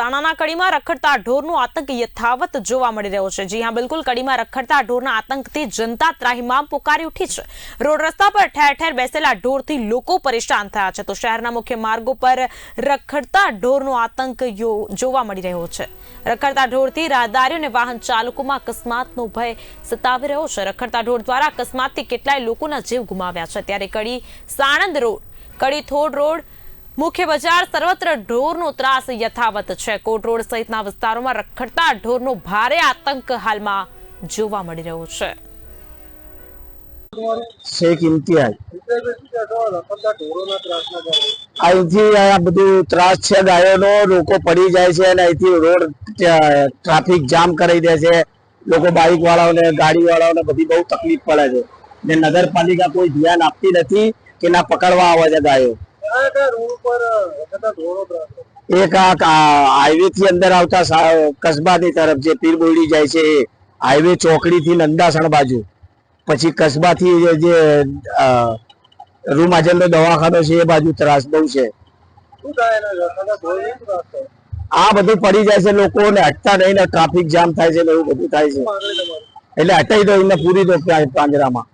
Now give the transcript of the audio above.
તાણાના કડીમાં રખડતા ઢોરનો આતંક યથાવત જોવા મળી રહ્યો છે. જી હા, બિલકુલ કડીમાં રખડતા ઢોરના આતંકથી જનતા ત્રાહિમામ પોકારી ઉઠી છે. રોડ રસ્તા પર ઠેર ઠેર બેસેલા ઢોરથી લોકો પરેશાન થયા છે. તો શહેરના મુખ્ય માર્ગો પર રખડતા ઢોરનો આતંક જોવા મળી રહ્યો છે. રખડતા ઢોરથી રાહદારીઓ અને વાહન ચાલકોમાં અકસ્માતનો ભય સતાવી રહ્યો છે. રખડતા ઢોર દ્વારા અકસ્માતથી કેટલાય લોકોના જીવ ગુમાવ્યા છે. ત્યારે કડી સાણંદ રોડ, કડી થોડ રોડ મુખ્ય બજાર સર્વત્ર ઢોરનો ત્રાસ યથાવત છે. કોટ રોડ સહિતના વિસ્તારોમાં રખડતા ઢોરનો ભારે આતંક હાલમાં જોવા મળી રહ્યો છે. ગાયોનો લોકો પડી જાય છે અને અહીંથી રોડ ટ્રાફિક જામ કરી દે છે. લોકો બાઇક વાળાઓને ગાડી વાળાઓને બધી બહુ તકલીફ પડે છે. ને નગરપાલિકા કોઈ ધ્યાન આપતી નથી કે ના પકડવા આવે છે ગાયો. એક આ હાઈવે થી અંદર આવતા કસ્બાની તરફ જે પીર બોયડી જાય છે એ હાઈવે ચોકડી થી નંદાસણ બાજુ. પછી કસ્બાથી જે રૂમ આજલનો દવાખાનો છે, એ બાજુ ત્રાસ બહુ છે. આ બધું પડી જાય છે, લોકોને હટતા નહીં ને ટ્રાફિક જામ થાય છે ને એવું બધું થાય છે. એટલે હટાઈ દો એને પૂરી દો પાંજરામાં.